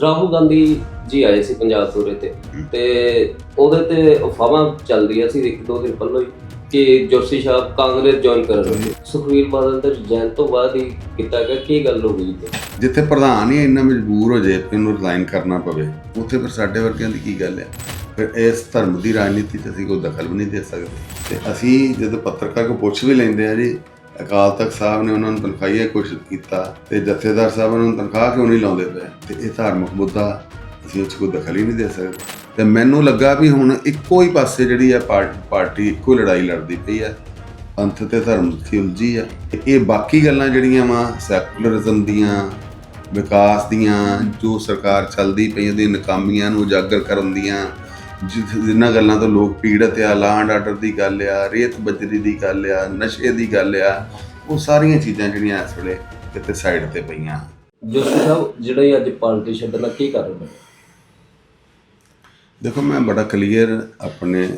ਰਾਹੁਲ ਗਾਂਧੀ ਜੀ ਆਏ ਸੀ ਪੰਜਾਬ ਦੌਰੇ ਤੇ। ਤੇ ਉਹਦੇ ਤੇ ਅਫਵਾਹਾਂ ਚੱਲ ਰਹੀਆਂ ਸੀ ਇੱਕ ਦੋ ਦਿਨ ਪਹਿਲਾਂ ਹੀ ਕਿ ਜੋਸ਼ੀ ਸਾਹਿਬ ਕਾਂਗਰਸ ਜੁਆਇਨ ਕਰਨਗੇ ਸੁਖਵੀਰ ਬਾਦਲ ਦੇ ਰਿਜ਼ਾਈਨ ਤੋਂ ਬਾਅਦ ਹੀ ਕੀਤਾ ਗਿਆ। ਕੀ ਗੱਲ ਹੋ ਗਈ ਤੇ ਜਿੱਥੇ ਪ੍ਰਧਾਨ ਹੀ ਇੰਨਾ ਮਜਬੂਰ ਹੋ ਜਾਏ ਕਿ ਉਹਨੂੰ ਰਿਜ਼ਾਈਨ ਕਰਨਾ ਪਵੇ ਉੱਥੇ ਫਿਰ ਸਾਡੇ ਵਰਗਿਆਂ ਦੀ ਕੀ ਗੱਲ ਹੈ? ਫਿਰ ਇਸ ਧਰਮ ਦੀ ਰਾਜਨੀਤੀ 'ਚ ਅਸੀਂ ਕੋਈ ਦਖਲ ਵੀ ਨਹੀਂ ਦੇ ਸਕਦੇ। ਤੇ ਅਸੀਂ ਜਦੋਂ ਪੱਤਰਕਾਰ ਕੋ ਪੁੱਛ ਵੀ ਲੈਂਦੇ ਆ ਜੀ ਅਕਾਲ ਤਖਤ ਸਾਹਿਬ ਨੇ ਉਹਨਾਂ ਨੂੰ ਤਨਖਾਹੀਆ ਘੋਸ਼ਿਤ ਕੀਤਾ ਤੇ ਜਥੇਦਾਰ ਸਾਹਿਬ ਉਹਨਾਂ ਨੂੰ ਤਨਖਾਹ ਕਿਉਂ ਨਹੀਂ ਲਾਉਂਦੇ ਪਏ? ਤੇ ਇਹ ਧਾਰਮਿਕ ਮੁੱਦਾ ਅਸੀਂ ਉਸ ਕੋ ਦਖਲ ਹੀ ਨਹੀਂ ਦੇ ਸਕਦੇ। ਤੇ ਮੈਨੂੰ ਲੱਗਾ ਵੀ ਹੁਣ ਇੱਕੋ ਹੀ ਪਾਸੇ ਜਿਹੜੀ ਹੈ ਪਾਰ- ਪਾਰਟੀ ਇੱਕੋ ਲੜਾਈ ਲੜਦੀ ਪਈ ਹੈ ਪੰਥ ਤੇ ਧਰਮ ਦੀ ਉਲਝੀ ਆ। ਤੇ ਇਹ ਬਾਕੀ ਗੱਲਾਂ ਜਿਹੜੀਆਂ ਵਾ, ਸੈਕੂਲਰਿਜ਼ਮ ਦੀਆਂ, ਵਿਕਾਸ ਦੀਆਂ, ਜੋ ਸਰਕਾਰ ਚੱਲਦੀ ਪਈ ਉਹਦੀ ਨਕਾਮੀਆਂ ਨੂੰ ਉਜਾਗਰ ਕਰਨ ਦੀਆਂ ਜਿ- ਜਿਨ੍ਹਾਂ ਗੱਲਾਂ ਤੋਂ ਲੋਕ ਪੀੜਤ ਆ ਲਾਂਡ ਆਰਡਰ ਦੀ ਗੱਲ ਆ ਰੇਤ ਬਜਰੀ ਦੀ ਗੱਲ ਆ ਨਸ਼ੇ ਦੀ ਗੱਲ ਆ ਉਹ ਸਾਰੀਆਂ ਚੀਜ਼ਾਂ ਜਿਹੜੀਆਂ ਇਸ ਵੇਲੇ ਕਿਤੇ ਸਾਈਡ ਤੇ ਪਈਆਂ। ਜੋਸ਼ੀ ਸਾਹਿਬ ਜਿਹੜਾ ਅੱਜ ਪਾਰਟੀ ਛੱਡਣਾ ਕੀ ਕਾਰਨ ਹੈ ਦੇਖੋ ਮੈਂ ਬੜਾ ਕਲੀਅਰ ਆਪਣੇ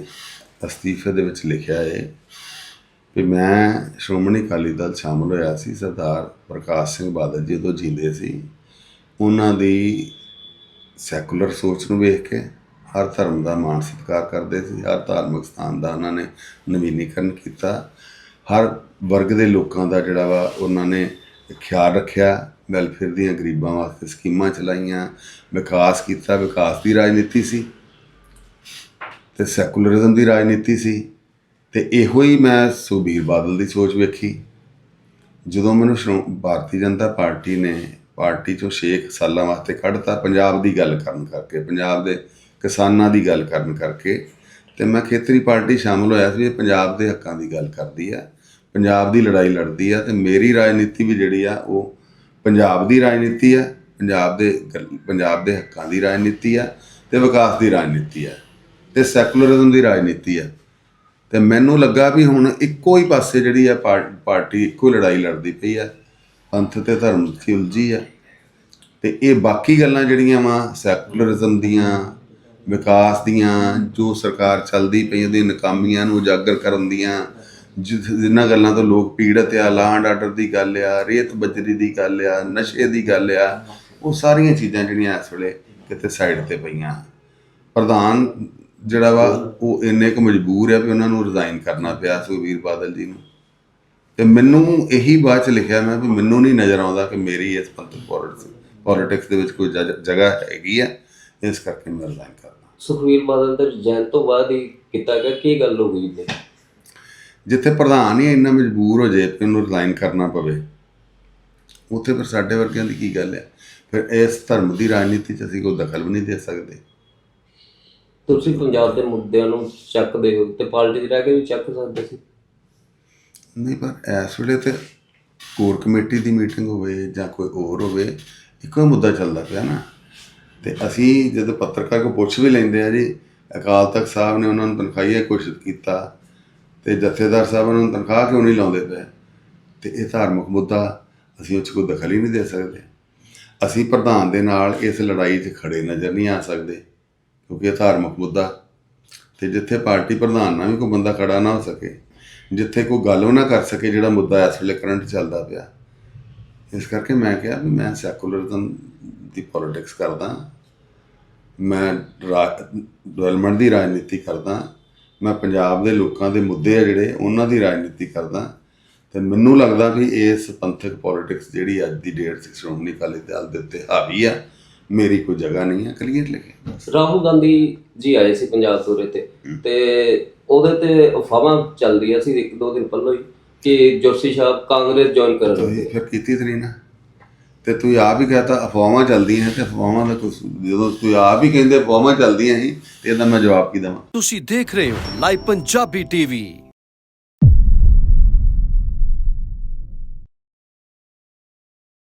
ਅਸਤੀਫੇ ਦੇ ਵਿੱਚ ਲਿਖਿਆ ਹੈ ਕਿ ਮੈਂ ਸ਼੍ਰੋਮਣੀ ਅਕਾਲੀ ਦਲ ਸ਼ਾਮਲ ਹੋਇਆ ਸੀ ਸਰਦਾਰ ਪ੍ਰਕਾਸ਼ ਸਿੰਘ ਬਾਦਲ ਜੀ ਜਦੋਂ ਜੀਂਦੇ ਸੀ। ਉਹਨਾਂ ਦੀ ਸੈਕੂਲਰ ਸੋਚ ਨੂੰ ਵੇਖ ਕੇ ਹਰ ਧਰਮ ਦਾ ਮਾਣ ਸਤਿਕਾਰ ਕਰਦੇ ਸੀ, ਹਰ ਧਾਰਮਿਕ ਸਥਾਨ ਦਾ ਉਹਨਾਂ ਨੇ ਨਵੀਨੀਕਰਨ ਕੀਤਾ। ਹਰ ਵਰਗ ਦੇ ਲੋਕਾਂ ਦਾ ਜਿਹੜਾ ਵਾ ਉਹਨਾਂ ਨੇ ਖਿਆਲ ਰੱਖਿਆ ਵੈਲਫੇਅਰ ਦੀਆਂ ਗਰੀਬਾਂ ਵਾਸਤੇ ਸਕੀਮਾਂ ਚਲਾਈਆਂ, ਵਿਕਾਸ ਕੀਤਾ, ਵਿਕਾਸ ਦੀ ਰਾਜਨੀਤੀ ਸੀ, ਤੇ ਸੈਕੂਲਰਿਜ਼ਮ ਦੀ ਰਾਜਨੀਤੀ ਸੀ, ਤੇ ਇਹੋ ਹੀ ਮੈਂ ਸੁਬੀਰ ਬਾਦਲ ਦੀ ਸੋਚ ਵੇਖੀ। ਜਦੋਂ ਮੈਨੂੰ ਸ਼੍ਰੋ- ਭਾਰਤੀ ਜਨਤਾ ਪਾਰਟੀ ਨੇ ਪਾਰਟੀ ਚੋਂ 6 ਸਾਲਾਂ ਵਾਸਤੇ ਕੱਢਤਾ, ਪੰਜਾਬ ਦੀ ਗੱਲ ਕਰਨ ਕਰਕੇ, ਪੰਜਾਬ ਦੇ ਕਿਸਾਨਾਂ ਦੀ ਗੱਲ ਕਰਨ ਕਰਕੇ ਤੇ ਮੈਂ ਖੇਤਰੀ ਪਾਰਟੀ ਸ਼ਾਮਲ ਹੋਇਆ ਸੀ, ਇਹ ਪੰਜਾਬ ਦੇ ਹੱਕਾਂ ਦੀ ਗੱਲ ਕਰਦੀ ਆ। ਪੰਜਾਬ ਦੀ ਲੜਾਈ ਲੜਦੀ ਆ ਤੇ ਮੇਰੀ ਰਾਜਨੀਤੀ ਵੀ ਜਿਹੜੀ ਆ, ਉਹ ਪੰਜਾਬ ਦੀ ਰਾਜਨੀਤੀ ਆ, ਪੰਜਾਬ ਦੇ ਗੱਲ- ਪੰਜਾਬ ਦੇ ਹੱਕਾਂ ਦੀ ਰਾਜਨੀਤੀ ਆ ਤੇ ਵਿਕਾਸ ਦੀ ਰਾਜਨੀਤੀ ਆ ਤੇ ਸੈਕੂਲਰਿਜ਼ਮ ਦੀ ਰਾਜਨੀਤੀ ਆ। ਤੇ ਮੈਨੂੰ ਲੱਗਾ ਵੀ ਹੁਣ ਇੱਕੋ ਹੀ ਪਾਸੇ ਜਿਹੜੀ ਆ ਪਾਰ- ਪਾਰਟੀ ਇੱਕੋ ਲੜਾਈ ਲੜਦੀ ਪਈ ਆ, ਪੰਥ ਤੇ ਧਰਮ ਦੀ ਉਲਝੀ ਆ। ਤੇ ਇਹ ਬਾਕੀ ਗੱਲਾਂ ਜਿਹੜੀਆਂ ਵਾ, ਸੈਕੂਲਰਿਜ਼ਮ ਦੀਆਂ ਵਿਕਾਸ ਦੀਆਂ ਜੋ ਸਰਕਾਰ ਚੱਲਦੀ ਪਈ ਉਹਦੀ ਨਕਾਮੀਆਂ ਨੂੰ ਉਜਾਗਰ ਕਰਨ ਦੀਆਂ, ਜਿ- ਜਿਨ੍ਹਾਂ ਗੱਲਾਂ ਤੋਂ ਲੋਕ ਪੀੜਤ ਆ ਲਾਂਡ ਆਰਡਰ ਦੀ ਗੱਲ ਆ, ਰੇਤ ਬਜਰੀ ਦੀ ਗੱਲ ਆ, ਨਸ਼ੇ ਦੀ ਗੱਲ ਆ, ਉਹ ਸਾਰੀਆਂ ਚੀਜ਼ਾਂ ਜਿਹੜੀਆਂ ਇਸ ਵੇਲੇ ਕਿਤੇ ਸਾਈਡ ਤੇ ਪਈਆਂ। ਪ੍ਰਧਾਨ ਜਿਹੜਾ ਵਾ, ਉਹ ਇੰਨੇ ਕੁ ਮਜਬੂਰ ਆ ਵੀ ਉਹਨਾਂ ਨੂੰ ਰਿਜ਼ਾਈਨ ਕਰਨਾ ਪਿਆ ਸੁਖਬੀਰ ਬਾਦਲ ਜੀ ਨੂੰ। ਤੇ ਮੈਨੂੰ ਇਹੀ ਬਾਅਦ ਚ ਲਿਖਿਆ ਮੈਂ ਵੀ ਮੈਨੂੰ ਨਹੀਂ ਨਜ਼ਰ ਆਉਂਦਾ ਕਿ ਮੇਰੀ ਇਸ ਪੰਥ ਪੋਲਿਟਿਕਸ ਦੇ ਵਿੱਚ ਕੋਈ ਜਗ- ਜਗ੍ਹਾ ਹੈਗੀ ਆ। ਇਸ ਕਰਕੇ ਮੈਂ ਰਿਜ਼ਾਈਨ ਕਰਦਾ। ਸੁਖਵੀਰ ਬਾਦਲ ਦੇ ਰਿਜ਼ਾਈਨ ਤੋਂ ਬਾਅਦ ਹੀ ਕੀਤਾ ਗਿਆ ਕੀ ਗੱਲ ਹੋ ਗਈ ਤੇ ਜਿੱਥੇ ਪ੍ਰਧਾਨ ਹੀ ਇੰਨਾ ਮਜਬੂਰ ਹੋ ਜਾਏ ਕਿ ਉਹਨੂੰ ਰਿਜ਼ਾਈਨ ਕਰਨਾ ਪਵੇ ਉੱਥੇ ਫਿਰ ਸਾਡੇ ਵਰਗਿਆਂ ਦੀ ਕੀ ਗੱਲ ਹੈ? ਫਿਰ ਇਸ ਧਰਮ ਦੀ ਰਾਜਨੀਤੀ 'ਚ ਅਸੀਂ ਕੋਈ ਦਖਲ ਵੀ ਨਹੀਂ ਦੇ ਸਕਦੇ। ਤੁਸੀਂ ਪੰਜਾਬ ਦੇ ਮੁੱਦਿਆਂ ਨੂੰ ਚੱਕਦੇ ਹੋ ਤੇ ਪਾਰਟੀ 'ਚ ਰਹਿ ਕੇ ਵੀ ਚੱਕ ਸਕਦੇ ਸੀ? ਨਹੀਂ ਪਰ ਇਸ ਵੇਲੇ ਤੇ ਕੋਰ ਕਮੇਟੀ ਦੀ ਮੀਟਿੰਗ ਹੋਵੇ ਜਾਂ ਕੋਈ ਹੋਰ ਹੋਵੇ ਇੱਕੋ ਮੁੱਦਾ ਚੱਲਦਾ ਪਿਆ ਨਾ। ਤੇ ਅਸੀਂ ਜਦੋਂ ਪੱਤਰਕਾਰ ਕੋ ਪੁੱਛ ਵੀ ਲੈਂਦੇ ਆ ਜੀ, ਅਕਾਲ ਤਖਤ ਸਾਹਿਬ ਨੇ ਉਹਨਾਂ ਨੂੰ ਤਨਖਾਹੀਆ ਘੋਸ਼ਿਤ ਕੀਤਾ ਤੇ ਜਥੇਦਾਰ ਸਾਹਿਬ ਉਹਨਾਂ ਨੂੰ ਤਨਖਾਹ ਕਿਉਂ ਨਹੀਂ ਲਾਉਂਦੇ ਪਏ? ਤੇ ਇਹ ਧਾਰਮਿਕ ਮੁੱਦਾ ਅਸੀਂ ਉਹ 'ਚ ਕੋਈ ਦਖਲ ਹੀ ਨਹੀਂ ਦੇ ਸਕਦੇ। ਅਸੀਂ ਪ੍ਰਧਾਨ ਦੇ ਨਾਲ ਇਸ ਲੜਾਈ 'ਚ ਖੜੇ ਨਜ਼ਰ ਨਹੀਂ ਆ ਸਕਦੇ, ਕਿਉਂਕਿ ਇਹ ਧਾਰਮਿਕ ਮੁੱਦਾ। ਤੇ ਜਿੱਥੇ ਪਾਰਟੀ ਪ੍ਰਧਾਨ ਨਾਲ ਵੀ ਕੋਈ ਬੰਦਾ ਖੜਾ ਨਾ ਹੋ ਸਕੇ, ਜਿੱਥੇ ਕੋਈ ਗੱਲ ਉਹ ਨਾ ਕਰ ਸਕੇ ਜਿਹੜਾ ਮੁੱਦਾ ਇਸ ਵੇਲੇ ਕਰੰਟ ਚੱਲਦਾ ਪਿਆ। ਇਸ ਕਰਕੇ ਮੈਂ ਕਿਹਾ ਵੀ ਮੈਂ ਸੈਕੂਲਰਿਜ਼ਮ ਦੀ ਪੋਲਿਟਿਕਸ ਕਰਦਾ। ਮੈਂ ਡਿਵੈਲਪਮੈਂਟ ਦੀ ਰਾਜਨੀਤੀ ਕਰਦਾ ਮੈਂ ਪੰਜਾਬ ਦੇ ਲੋਕਾਂ ਦੇ ਮੁੱਦੇ ਆ ਜਿਹੜੇ ਉਹਨਾਂ ਦੀ ਰਾਜਨੀਤੀ ਕਰਦਾ। ਤੇ ਮੈਨੂੰ ਲੱਗਦਾ ਵੀ ਇਸ ਪੰਥਕ ਪੋਲਿਟਿਕਸ ਜਿਹੜੀ ਅੱਜ ਦੀ ਡੇਟ 'ਚ ਸ਼੍ਰੋਮਣੀ ਅਕਾਲੀ ਦਲ ਦੇ ਉੱਤੇ ਹਾਵੀ ਆ ਮੇਰੀ ਕੋਈ ਜਗ੍ਹਾ ਨਹੀਂ ਹੈ ਕਲੀਅਰ ਲਿਖਿਆ ਰਾਹੁਲ ਗਾਂਧੀ ਜੀ ਆਏ ਸੀ ਪੰਜਾਬ ਦੌਰੇ ਤੇ ਤੇ ਉਹਦੇ ਤੇ ਅਫਵਾਹਾਂ ਚੱਲ ਰਹੀਆਂ ਸੀ ਇੱਕ ਦੋ ਦਿਨ ਪਹਿਲਾਂ ਹੀ ਕਿ ਜੋਸ਼ੀ ਸਾਹਿਬ ਕਾਂਗਰਸ ਜੁਆਇਨ ਕਰਨਗੇ ਤੁਸੀਂ ਫਿਰ ਕੀਤੀ ਤੇ ਨਹੀਂ ਨਾ। ਤੇ ਤੂੰ ਆਪ ਹੀ ਕਹਤਾ ਅਫਵਾਹਾਂ ਚੱਲਦੀਆਂ ਤੇ ਅਫਵਾਹਾਂ ਦਾ ਕੁਛ ਜਦੋਂ ਤੂੰ ਆਪ ਹੀ ਕਹਿੰਦੇ ਅਫਵਾਹਾਂ ਚੱਲਦੀਆਂ ਸੀ, ਤੇ ਇਹਦਾ ਮੈਂ ਜਵਾਬ ਕੀ ਦੇਵਾਂ? ਤੁਸੀਂ ਦੇਖ ਰਹੇ ਹੋ ਲਾਈਵ ਪੰਜਾਬੀ ਟੀਵੀ।